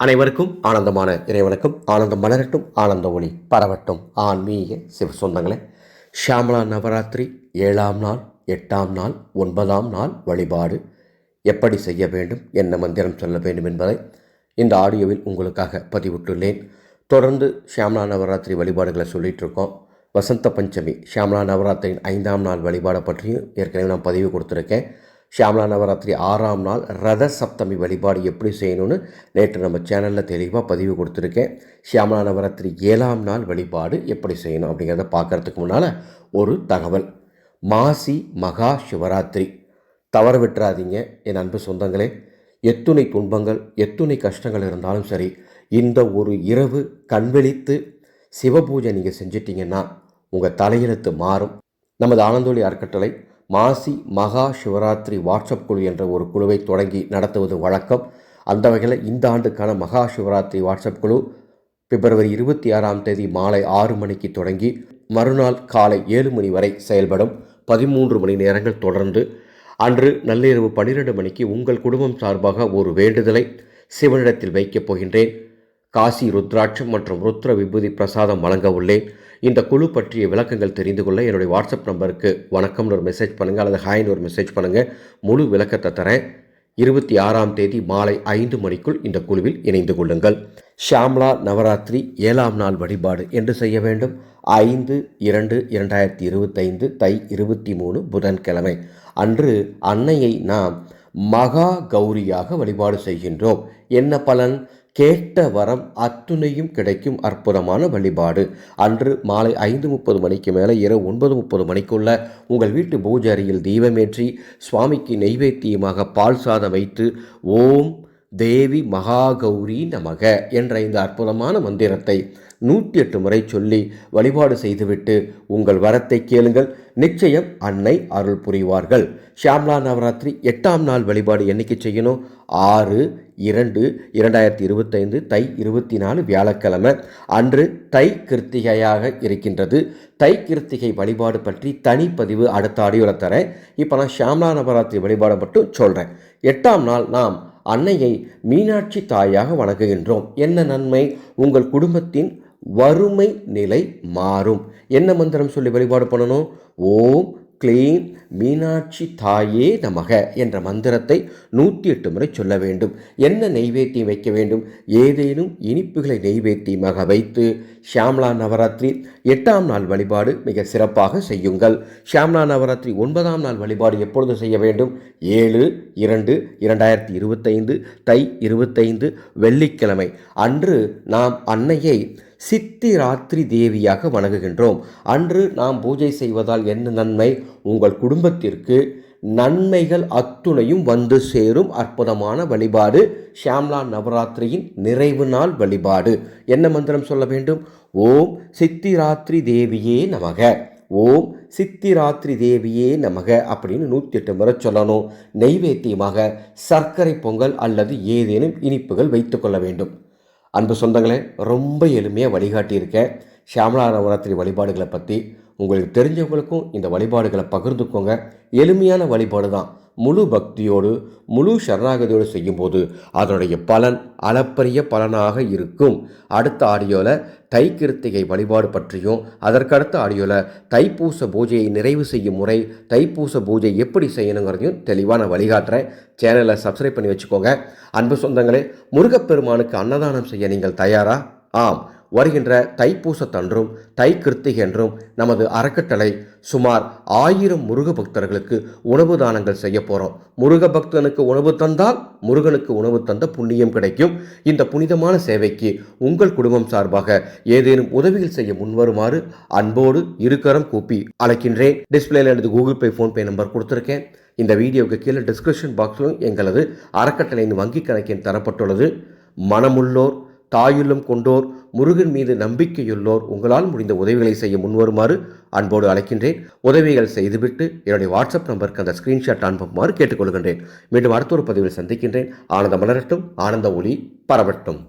அனைவருக்கும் ஆனந்தமான இறைவனுக்கும் ஆனந்தம் மலரட்டும் ஆனந்த ஒளி பரவட்டும். ஆன்மீக சிவ சொந்தங்களே ஷியாமலா நவராத்திரி ஏழாம் நாள் எட்டாம் நாள் ஒன்பதாம் நாள் வழிபாடு எப்படி செய்ய வேண்டும் என்ன மந்திரம் சொல்ல வேண்டும் என்பதை இந்த ஆடியோவில் உங்களுக்காக பதிவிட்டுள்ளேன். தொடர்ந்து ஷியாமலா நவராத்திரி வழிபாடுகளை சொல்லிகிட்ருக்கோம் வசந்த பஞ்சமி ஷியாமலா நவராத்திரியின் ஐந்தாம் நாள் வழிபாடை பற்றியும் ஏற்கனவே நான் பதிவு கொடுத்துருக்கேன். ஷியாமலா நவராத்திரி ஆறாம் நாள் ரத சப்தமி வழிபாடு எப்படி செய்யணும்னு நேற்று நம்ம சேனலில் தெளிவாக பதிவு கொடுத்துருக்கேன். ஷியாமலா நவராத்திரி ஏழாம் நாள் வழிபாடு எப்படி செய்யணும் அப்படிங்கிறத பார்க்கறதுக்கு முன்னால் ஒரு தகவல். மாசி மகா சிவராத்திரி. தவற விட்டுறாதீங்க என் அன்பு சொந்தங்களே. எத்துணை துன்பங்கள் எத்துணை கஷ்டங்கள் இருந்தாலும் சரி இந்த ஒரு இரவு கண்விழித்து சிவபூஜை நீங்கள் செஞ்சிட்டிங்கன்னா உங்கள் தலையெழுத்து மாறும். நமது ஆனந்தோலி அறக்கட்டளை மாசி மகா சிவராத்திரி வாட்ஸ்அப் குழு என்ற ஒரு குழுவை தொடங்கி நடத்துவது வழக்கம். அந்த வகையில் இந்த ஆண்டுக்கான மகா சிவராத்திரி வாட்ஸ்அப் குழு பிப்ரவரி இருபத்தி ஆறாம் தேதி மாலை ஆறு மணிக்கு தொடங்கி மறுநாள் காலை ஏழு மணி வரை செயல்படும். பதிமூன்று மணி நேரங்கள் தொடர்ந்து அன்று நள்ளிரவு பன்னிரண்டு மணிக்கு உங்கள் குடும்பம் சார்பாக ஒரு வேண்டுதலை சிவனிடத்தில் வைக்கப் போகின்றேன். காசி ருத்ராட்சம் மற்றும் ருத்ர விபூதி பிரசாதம் வழங்க உள்ளேன். இந்த குழு பற்றிய விளக்கங்கள் தெரிந்து கொள்ள என்னுடைய வாட்ஸ்அப் நம்பருக்கு வணக்கம்னு ஒரு மெசேஜ் பண்ணுங்கள் அல்லது ஹாய்னு ஒரு மெசேஜ் பண்ணுங்கள் முழு விளக்கத்தை தரேன். இருபத்தி ஆறாம் தேதி மாலை ஐந்து மணிக்குள் இந்த குழுவில் இணைந்து கொள்ளுங்கள். ஷாம்லா நவராத்திரி ஏழாம் நாள் வழிபாடு என்று செய்ய வேண்டும். ஐந்து இரண்டு இரண்டாயிரத்தி இருபத்தைந்து தை இருபத்தி மூணு புதன்கிழமை. அன்று அன்னையை நாம் மகா கௌரியாக வழிபாடு செய்கின்றோம். என்ன பலன்? கேட்ட வரம் அத்துணையும் கிடைக்கும் அற்புதமான வழிபாடு. அன்று மாலை ஐந்து முப்பது மணிக்கு மேலே இரவு ஒன்பது முப்பது மணிக்குள்ள உங்கள் வீட்டு பூஜை தீபமேற்றி சுவாமிக்கு நெய்வேத்தியமாக பால் சாதம் வைத்து ஓம் தேவி மகாகௌரி நமக என்ற இந்த அற்புதமான மந்திரத்தை நூற்றி எட்டு முறை சொல்லி வழிபாடு செய்துவிட்டு உங்கள் வரத்தை கேளுங்கள். நிச்சயம் அன்னை அருள் புரிவார்கள். ஷியாம்லா நவராத்திரி எட்டாம் நாள் வழிபாடு என்னைக்கு செய்யணும்? ஆறு இரண்டு இரண்டாயிரத்தி இருபத்தைந்து தை இருபத்தி நாலு வியாழக்கிழமை. அன்று தை கிருத்திகையாக இருக்கின்றது. தை கிருத்திகை வழிபாடு பற்றி தனிப்பதிவு அடுத்த ஆடியோவில் தரேன். இப்போ நான் ஷியாம்லா நவராத்திரி வழிபாடை மட்டும் சொல்கிறேன் எட்டாம் நாள் நாம் அன்னையை மீனாட்சி தாயாக வணங்குகின்றோம். என்ன நன்மை? உங்கள் குடும்பத்தின் வறுமை நிலை மாறும். என்ன மந்திரம் சொல்லி வழிபாடு பண்ணணும்? ஓம் க்ளீம் மீனாட்சி தாயே நமக என்ற மந்திரத்தை நூற்றி எட்டு முறை சொல்ல வேண்டும். என்ன நெய்வேத்தியம் வைக்க வேண்டும்? ஏதேனும் இனிப்புகளை நெய்வேத்தியமாக வைத்து ஷியாம்லா நவராத்திரி எட்டாம் நாள் வழிபாடு மிக சிறப்பாக செய்யுங்கள். ஷியாம்லா நவராத்திரி ஒன்பதாம் நாள் வழிபாடு எப்பொழுது செய்ய வேண்டும்? ஏழு இரண்டு இரண்டாயிரத்தி இருபத்தைந்து தை இருபத்தைந்து வெள்ளிக்கிழமை. அன்று நாம் அன்னையை சித்திராத்திரி தேவியாக வணங்குகின்றோம். அன்று நாம் பூஜை செய்வதால் என்ன நன்மை? உங்கள் குடும்பத்திற்கு நன்மைகள் அத்துணையும் வந்து சேரும் அற்புதமான வழிபாடு. ஷியாம்லா நவராத்திரியின் நிறைவு நாள் வழிபாடு. என்ன மந்திரம் சொல்ல வேண்டும்? ஓம் சித்திராத்திரி தேவியே நமக. ஓம் சித்திராத்திரி தேவியே நமக அப்படின்னு நூற்றி எட்டு முறை சொல்லணும். நெய்வேத்தியமாக சர்க்கரை பொங்கல் அல்லது ஏதேனும் இனிப்புகள் வைத்துக்கொள்ள வேண்டும். அன்பு சொந்தங்களே ரொம்ப எளிமையாக வழிகாட்டியிருக்கேன் ஷியாமலா நவராத்திரி வழிபாடுகளை பற்றி உங்களுக்கு தெரிஞ்சவங்களுக்கும் இந்த வழிபாடுகளை பகிர்ந்துக்கோங்க. எளிமையான வழிபாடு தான் முழு பக்தியோடு முழு சரணாகதியோடு செய்யும்போது அதனுடைய பலன் அளப்பரிய பலனாக இருக்கும். அடுத்த ஆடியோவில் தை கிருத்திகை வழிபாடு பற்றியும் அதற்கடுத்த ஆடியோவில் தைப்பூச பூஜையை நிறைவு செய்யும் முறை தைப்பூச பூஜை எப்படி செய்யணுங்கிறதையும் தெளிவாக நான் வழிகாட்டுறேன். சேனலை சப்ஸ்கிரைப் பண்ணி வச்சுக்கோங்க. அன்பு சொந்தங்களே முருகப்பெருமானுக்கு அன்னதானம் செய்ய நீங்கள் தயாரா? ஆம். வருகின்ற தைப்பூசத்தன்றும் தை கிருத்திகன்றும் நமது அறக்கட்டளை சுமார் ஆயிரம் முருக பக்தர்களுக்கு உணவு தானங்கள் செய்ய போகிறோம் முருக பக்தனுக்கு உணவு தந்தால் முருகனுக்கு உணவு தந்த புண்ணியம் கிடைக்கும். இந்த புனிதமான சேவைக்கு உங்கள் குடும்பம் சார்பாக ஏதேனும் உதவிகள் செய்ய முன்வருமாறு அன்போடு இருக்கரம் கூப்பி அழைக்கின்றேன். டிஸ்பிளேல எனது கூகுள் பே ஃபோன்பே நம்பர் கொடுத்துருக்கேன். இந்த வீடியோவுக்கு கீழே டிஸ்கிரிப்ஷன் பாக்ஸிலும் எங்களது அறக்கட்டளையின் வங்கி கணக்கின் தரப்பட்டுள்ளது. மனமுள்ளோர் தாயுள்ளம் கொண்டோர் முருகன் மீது நம்பிக்கையுள்ளோர் உங்களால் முடிந்த உதவிகளை செய்ய முன்வருமாறு அன்போடு அழைக்கின்றேன். உதவிகள் செய்துவிட்டு என்னுடைய வாட்ஸ்அப் நம்பருக்கு அந்த ஸ்கிரீன்ஷாட் அனுப்புமாறு கேட்டுக்கொள்கின்றேன். மீண்டும் அடுத்த ஒரு பதிவில் சந்திக்கின்றேன். ஆனந்த மலரட்டும் ஆனந்த ஒளி பரவட்டும்.